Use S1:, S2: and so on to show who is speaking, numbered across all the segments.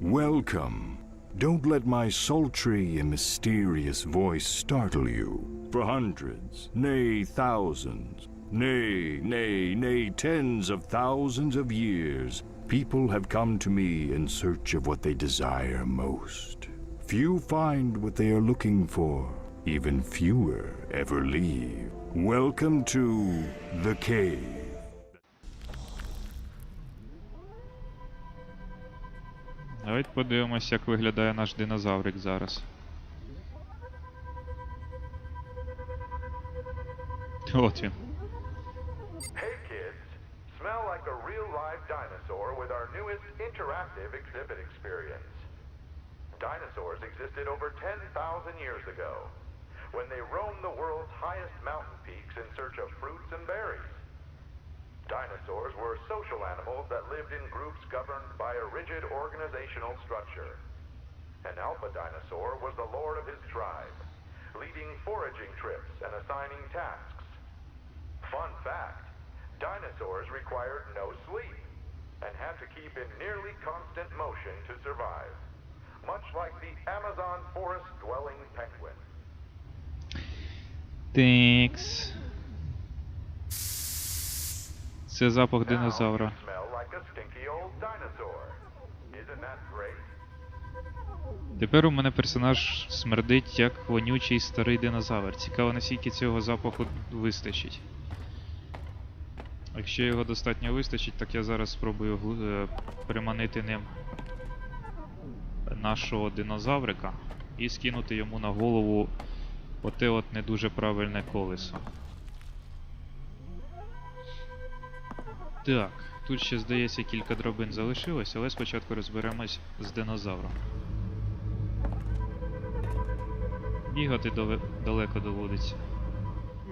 S1: Welcome. Don't let my sultry and mysterious voice startle you. For hundreds, nay, thousands, nay, nay, nay, tens of thousands of years, people have come to me in search of what they desire most. Few find what they are looking for, even fewer ever leave. Welcome to the cave.
S2: Давайте подивимось, як виглядає наш динозаврик зараз. От він.
S3: Hey kids, smell like a real live dinosaur with our newest interactive exhibit experience. Dinosaurs existed over 10,000 years ago when they roamed the world's highest mountain peaks in search of fruits and berries. Dinosaurs were social animals that lived in groups governed by a rigid organizational structure. An alpha dinosaur was the lord of his tribe, leading foraging trips and assigning tasks. Fun fact, dinosaurs required no sleep and had to keep in nearly constant motion to survive, much like the Amazon forest-dwelling penguin.
S2: Thanks. Це запах динозавра. Тепер у мене персонаж смердить як вонючий старий динозавр. Цікаво, наскільки цього запаху вистачить. Якщо його достатньо вистачить, так я зараз спробую е, приманити ним нашого динозаврика і скинути йому на голову оте от не дуже правильне колесо. Так, тут ще здається кілька дробин залишилось, але спочатку розберемось з динозавром. Бігати далеко доводиться.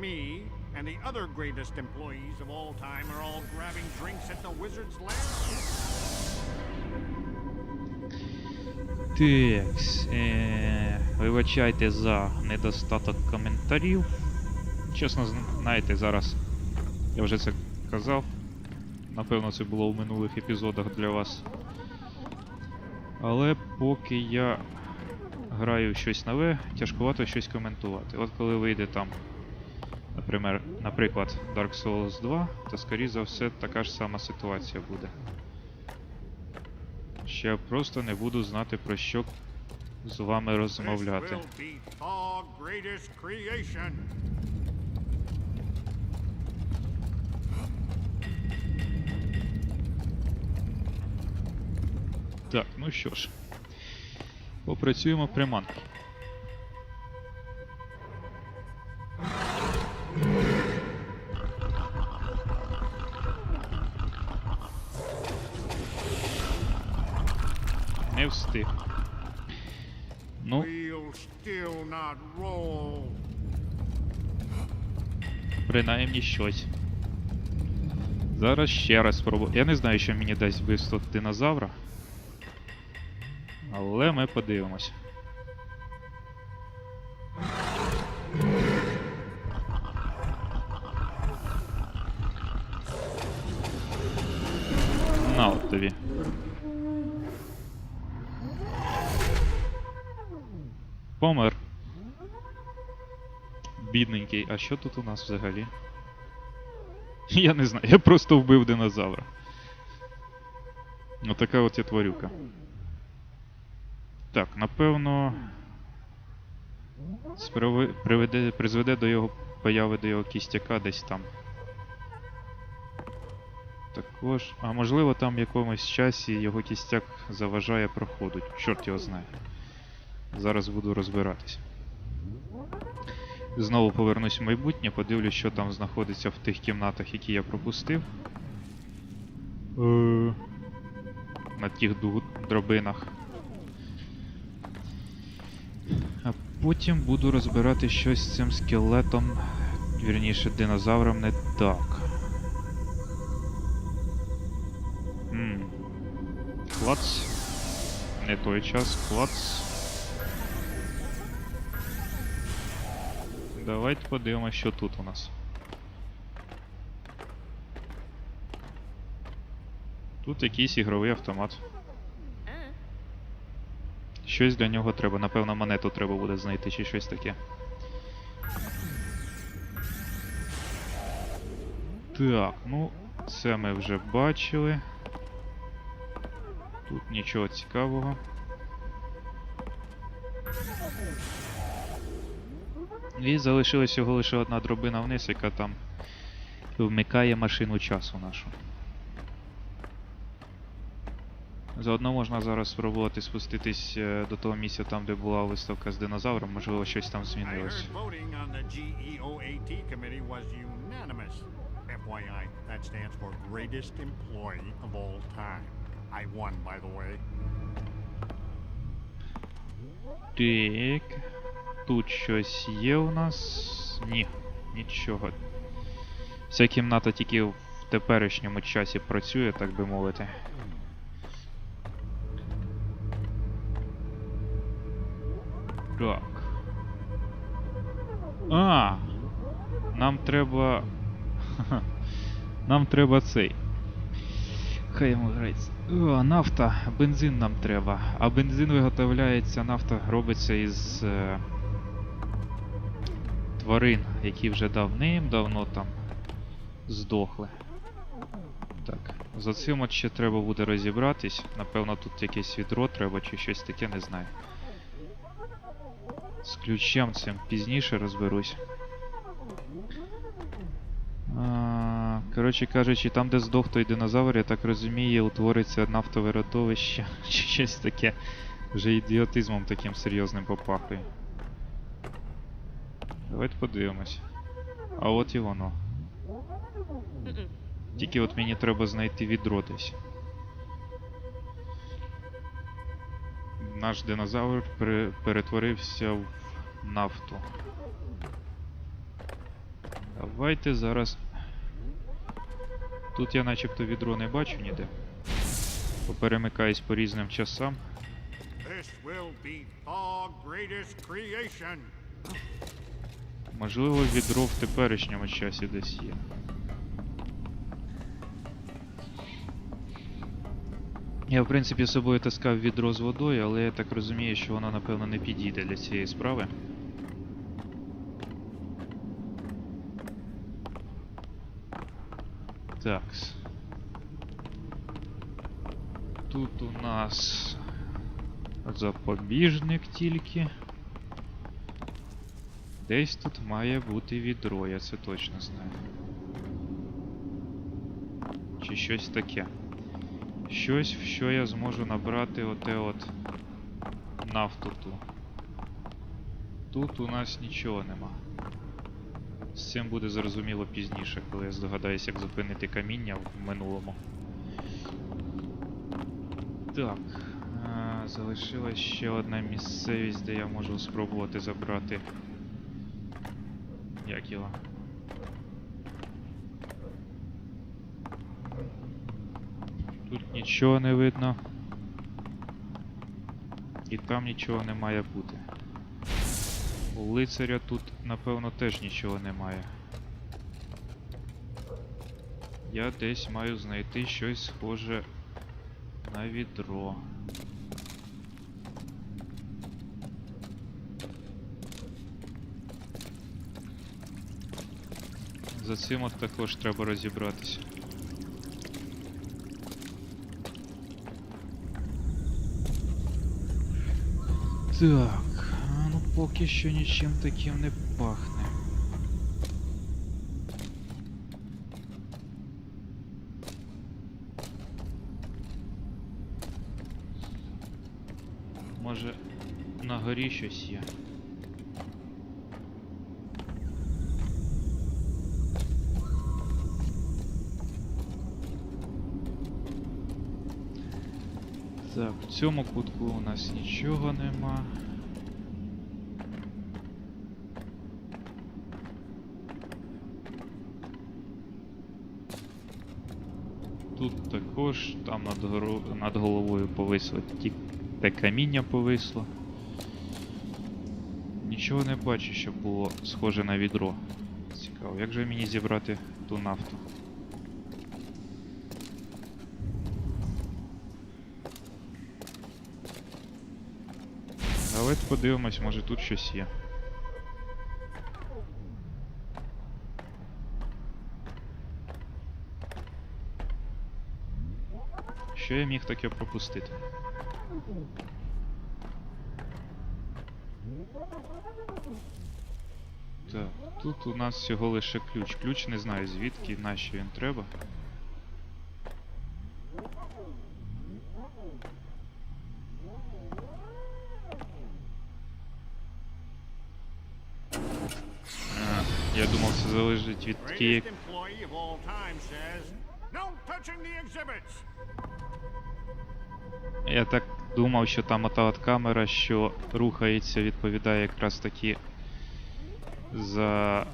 S4: Me and the other greatest employees of all time are all grabbing drinks at the wizard's lair.
S2: Текс. Е, вибачайте за недостаток коментарів. Чесно, знаєте, зараз я вже це казав. Напевно, це було в минулих епізодах для вас. Але поки я граю щось нове, тяжкувато щось коментувати. От коли вийде там, наприклад, Dark Souls 2, то скоріше за все така ж сама ситуація буде. Я просто не буду знати про що з вами розмовляти. Так, ну що ж. Попрацюємо приманки. Не встиг. Ну, принаймні щось. Зараз ще раз спробую. Я не знаю, що мені дасть вбивство динозавра. Але ми подивимось. На от тобі. Помер. Бідненький. А що тут у нас взагалі? Я не знаю, я просто вбив динозавра. Ну така от я тварюка. Так, напевно. Приведе... призведе до його появи до його кістяка десь там. Також. А можливо там в якомусь часі його кістяк заважає проходу. Чорт його знає. Зараз буду розбиратись. Знову повернусь в майбутнє, подивлюсь, що там знаходиться в тих кімнатах, які я пропустив. Е, На тих ду- А потім буду розбирати щось з цим скелетом, вірніше, динозавром не так. М. Клац. Не той час, клац. Давайте подивимося, що тут у нас. Тут якийсь ігровий автомат. Щось для нього треба. Напевно, монету треба буде знайти чи щось таке. Так, ну, це ми вже бачили. Тут нічого цікавого. І залишилась всього лише одна дробина вниз, яка там вмикає машину часу нашу. Заодно можна зараз спробувати спуститись е, до того місця, там, де була виставка з динозавром, можливо, щось там змінилось.
S4: the E GEOAT committee was unanimous. FYI, that stands for greatest employee of all time. I won, by the way.
S2: Так. Тут щось є у нас. Ні, нічого. Ця кімната тільки в теперішньому часі працює, так би мовити. Так. А! Нам треба. Нам треба цей. Хай йому грається. О, нафта, бензин нам треба. А бензин виготовляється, нафта робиться із е, тварин, які вже давним-давно там здохли. Так, за цим от ще треба буде розібратись. Напевно, тут якесь відро треба чи щось таке, не знаю. З ключем цим пізніше розберусь. А, Коротше кажучи, там, де здох той динозавр, я так розумію, утвориться нафтове родовище чи щось таке. Вже ідіотизмом таким серйозним попахує. Давайте подивимось. А от і воно. Тільки от мені треба знайти відро десь. Наш динозавр пере- перетворився в нафту. Давайте зараз. Тут я начебто відро не бачу ніде. Поперемикаюсь по різним часам. Можливо, відро в теперішньому часі десь є. Я, в принципі, з собою таскав відро з водою, але я так розумію, що воно, напевно, не підійде для цієї справи. Так. Тут у нас запобіжник тільки. Десь тут має бути відро, я це точно знаю. Чи щось таке. Щось, в що я зможу набрати оте от нафту ту. Тут у нас нічого нема. З цим буде зрозуміло пізніше, коли я здогадаюся, як зупинити каміння в минулому. Так. А, залишилась ще одна місцевість, де я можу спробувати забрати. Як його? Тут нічого не видно. І там нічого не має бути. У лицаря тут, напевно, теж нічого немає. Я десь маю знайти щось схоже на відро. За цим от також треба розібратися. Так, ну поки що нічим таким не пахне. Може на горі щось є. Так, в цьому кутку у нас нічого нема. Тут також, там над, горо... над головою повисло, ті... те каміння повисло. Нічого не бачу, щоб було схоже на відро. Цікаво, як же мені зібрати ту нафту? Давайте подивимось, може тут щось є. Що я міг таке пропустити? Так, тут у нас всього лише ключ. Ключ не знаю звідки, нащо він треба. Я думав, це залежить від тієї. Я так думав, що там ота от камера, що рухається, відповідає якраз таки за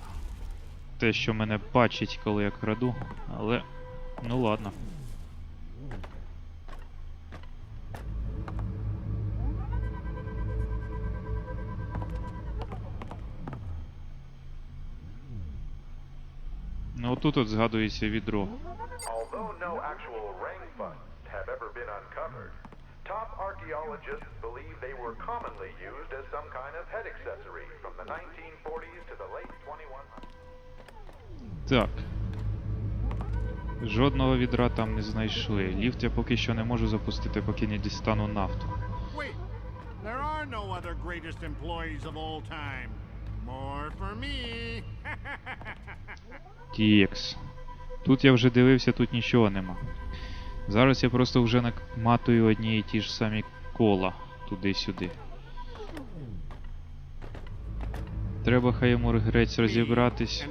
S2: те, що мене бачить, коли я краду. Але. Ну ладно. Ну отут от згадується відро.
S3: Although no actual ring funds have ever been uncovered, top archaeologists believe they were commonly used as some kind of head accessory from the 1940s to the late 2100s.
S2: Так. Жодного відра там не знайшли. Ліфт я поки що не можу запустити, поки не дістану нафту.
S4: Wait, there are no other greatest employees of all time. More for me.
S2: TX. Тут я вже дивився, тут нічого нема. Зараз я просто вже наматую одні і ті ж самі кола туди-сюди. Треба хай йому грець розібратись.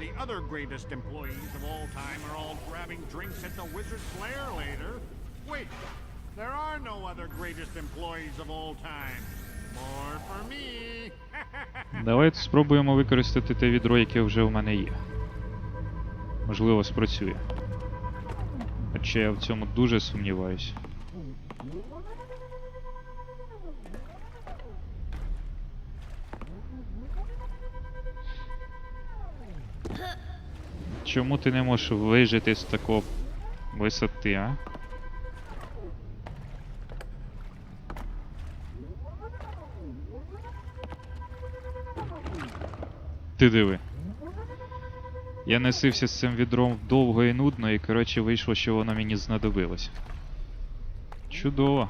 S4: There are no other greatest employees of all time. More for me.
S2: Давайте спробуємо використати те відро, яке вже в мене є. Можливо, спрацює. Хоча я в цьому дуже сумніваюся. Чому ти не можеш вижити з такого висоти, а? Ти диви. Я носився з цим відром довго і нудно, і коротше вийшло, що воно мені знадобилось. Чудово.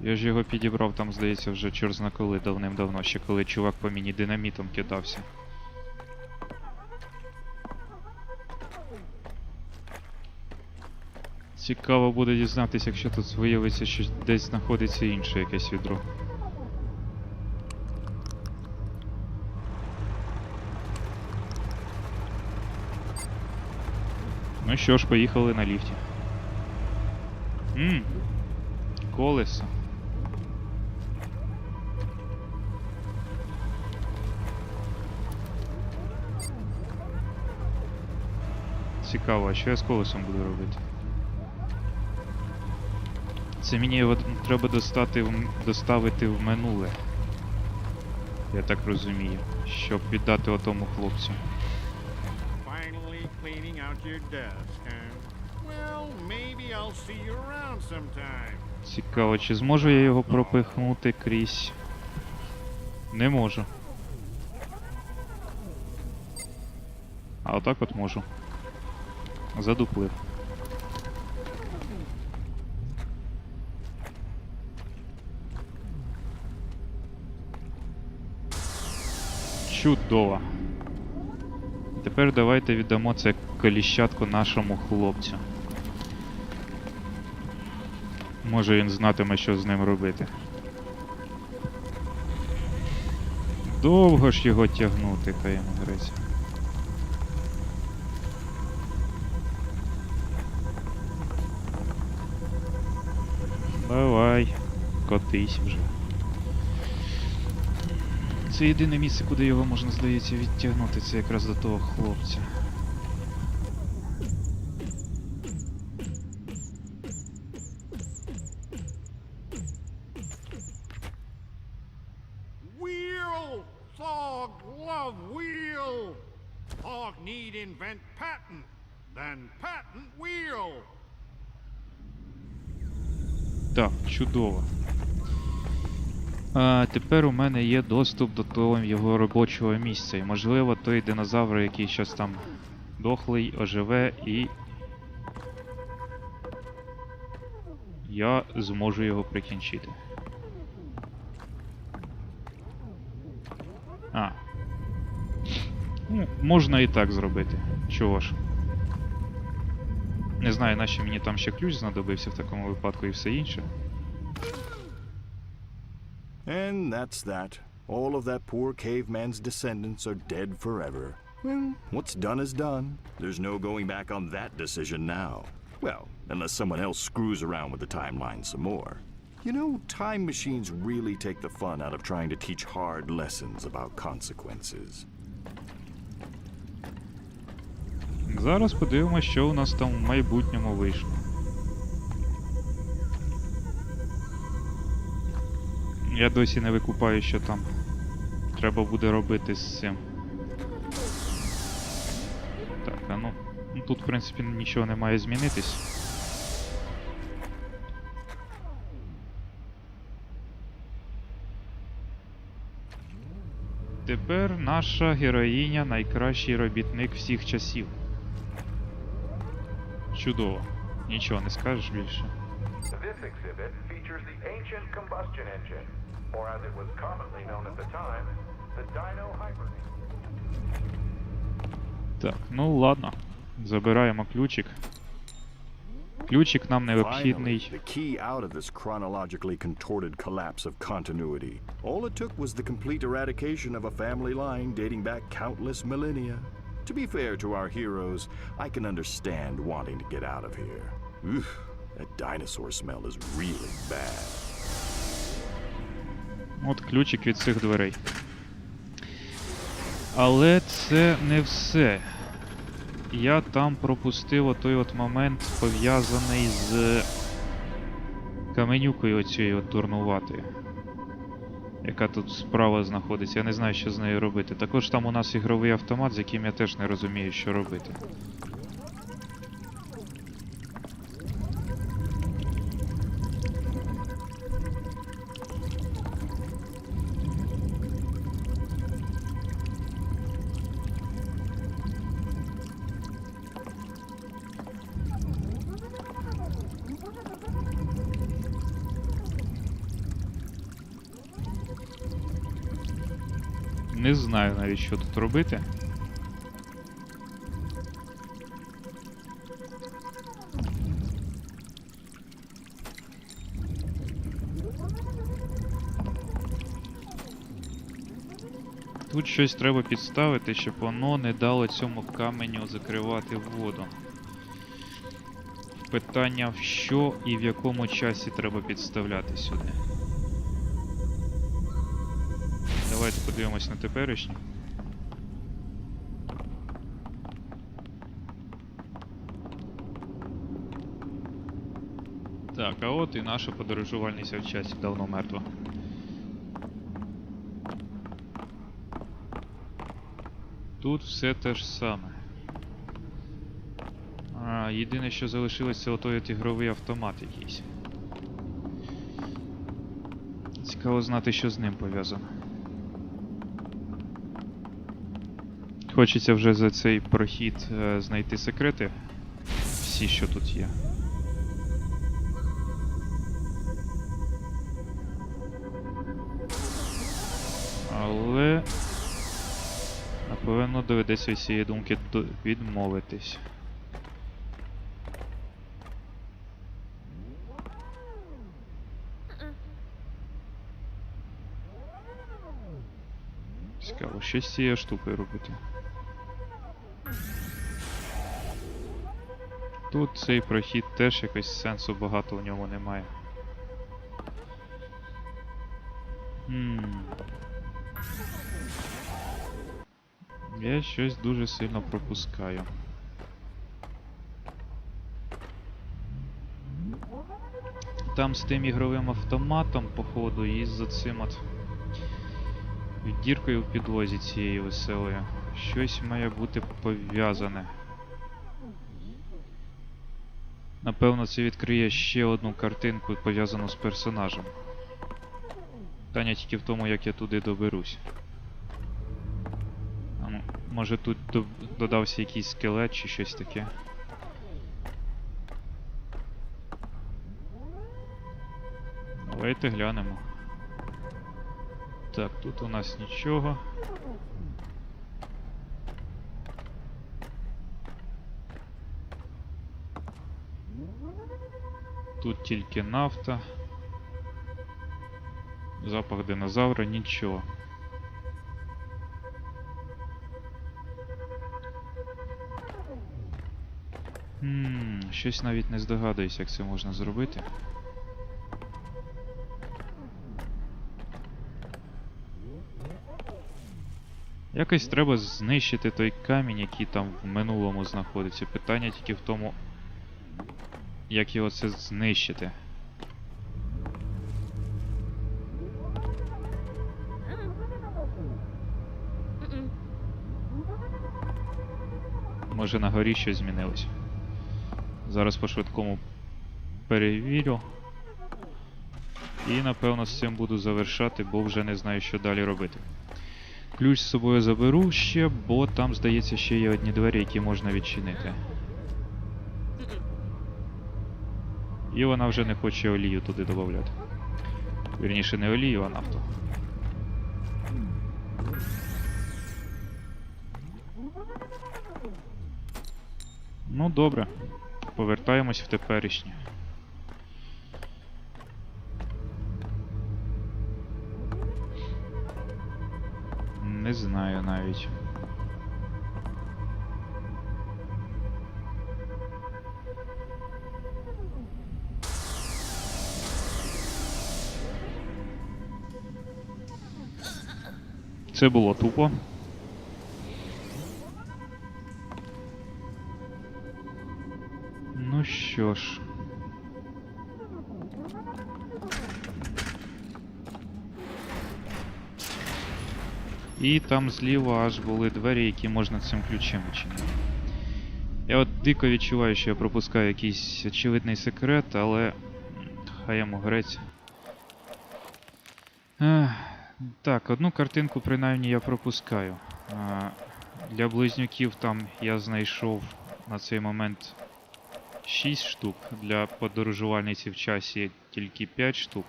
S2: Я ж його підібрав там, здається, вже чорзна коли давним-давно, ще коли чувак по мені динамітом кидався. Цікаво буде дізнатися, якщо тут виявиться, що десь знаходиться інше якесь відро. Ну що ж, поїхали на ліфті. Ммм, колесо. Цікаво, а що я з колесом буду робити? Це мені його треба достати доставити в минуле. Я так розумію. Щоб віддати отому хлопцю.
S4: Your desk, huh? Well, maybe I'll see you around sometime.
S2: Цікаво, чи зможу я його пропихнути крізь. Не можу. А отак от можу. Задуплив. Чудово. Тепер давайте віддамо це коліщатку нашому хлопцю. Може він знатиме, що з ним робити. Довго ж його тягнути, хай йому грець. Давай, котись вже. Це єдине місце, куди його можна, здається, відтягнути, це якраз до того хлопця.
S4: Wheel! Thog love wheel! Thog need invent patent. Then patent wheel.
S2: Так, чудово. А, тепер у мене є доступ до того його робочого місця. І можливо той динозавр, який щас там дохлий, оживе і. Я зможу його прикінчити. А. Ну, можна і так зробити. Чого ж? Не знаю, нащо мені там ще ключ знадобився в такому випадку і все інше.
S1: And that's that. All of that poor caveman's descendants are dead forever. Well, what's done is done. There's no going back on that decision now. Well, unless someone else screws around with the timeline some more. You know, time machines really take the fun out of trying to teach hard lessons about consequences.
S2: Зараз подивимося, що у нас там в майбутньому вийшло. Я досі не викупаю, що там треба буде робити з цим. Так, а ну. ну тут, в принципі, нічого не має змінитись. Тепер наша героїня найкращий робітник всіх часів. Чудово. Нічого не скажеш більше.
S3: This exhibit features the ancient combustion engine, or as it was commonly known at the time, the Dino Hibernate.
S2: Так, ну ладно. Забираємо ключик. Ключик нам
S1: Finally,
S2: необхідний.
S1: the key out of this chronologically contorted collapse of continuity. All it took was the complete eradication of a family line dating back countless millennia. To be fair to our heroes, I can understand wanting to get out of here. Oof, That dinosaur smell is really bad.
S2: От ключик від цих дверей. Але це не все. Я там пропустив отой от момент, пов'язаний з каменюкою оцією от дурнуватою. Яка тут справа знаходиться. Я не знаю, що з нею робити. Також там у нас ігровий автомат, з яким я теж не розумію, що робити. Не знаю навіть, що тут робити. Тут щось треба підставити, щоб воно не дало цьому каменю закривати воду. Питання в що і в якому часі треба підставляти сюди. Давайте подивимось на теперішнє. Так, а от і наша подорожувальниця в часі давно мертва. Тут все те ж саме. А, єдине, що залишилось, це отой от ігровий автомат якийсь. Цікаво знати, що з ним пов'язано. Хочеться вже за цей прохід е, знайти секрети. Всі, що тут є. Але. Напевно, доведеться від цієї думки відмовитись. Цікаво, що з цією штукою робити. Тут цей прохід теж якось сенсу багато в ньому немає. Хм. Я щось дуже сильно пропускаю. Там з тим ігровим автоматом, походу, і з цим от діркою в підлозі цієї веселої. Щось має бути пов'язане. Напевно, це відкриє ще одну картинку, пов'язану з персонажем. Питання тільки в тому, як я туди доберусь. Може тут до- додався якийсь скелет чи щось таке. Давайте глянемо. Так, тут у нас нічого. Тут тільки нафта. Запах динозавра, нічого. Хм, щось навіть не здогадуюсь, як це можна зробити. Якось треба знищити той камінь, який там в минулому знаходиться. Питання тільки в тому, як його це знищити. Може на горі щось змінилось. Зараз по швидкому перевірю. І напевно з цим буду завершати, бо вже не знаю, що далі робити. Ключ з собою заберу ще, бо там, здається, ще є одні двері, які можна відчинити. І вона вже не хоче олію туди додати. Вірніше, не олію, а нафту. Ну, добре. Повертаємось в теперішнє. Не знаю навіть. Це було тупо. Ну що ж. І там зліва аж були двері, які можна цим ключем відчинити. Я от дико відчуваю, що я пропускаю якийсь очевидний секрет, але. Хай йому грець. Ех, Так, одну картинку принаймні я пропускаю. А, Для близнюків там я знайшов на цей момент 6 штук, для подорожувальниці в часі тільки 5 штук.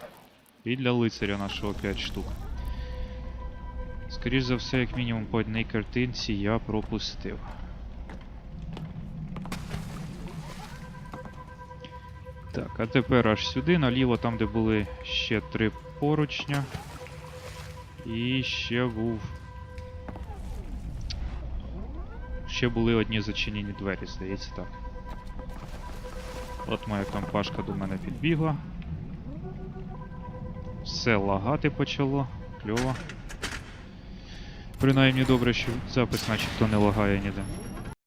S2: І для лицаря нашого 5 штук. Скоріш за все, як мінімум по одній картинці я пропустив. Так, а тепер аж сюди, наліво, там де були ще три поручня. І ще був. Ще були одні зачинені двері, здається так. От моя компашка до мене підбігла. Все лагати почало. Кльово. Принаймні добре, що запис начебто не лагає ніде.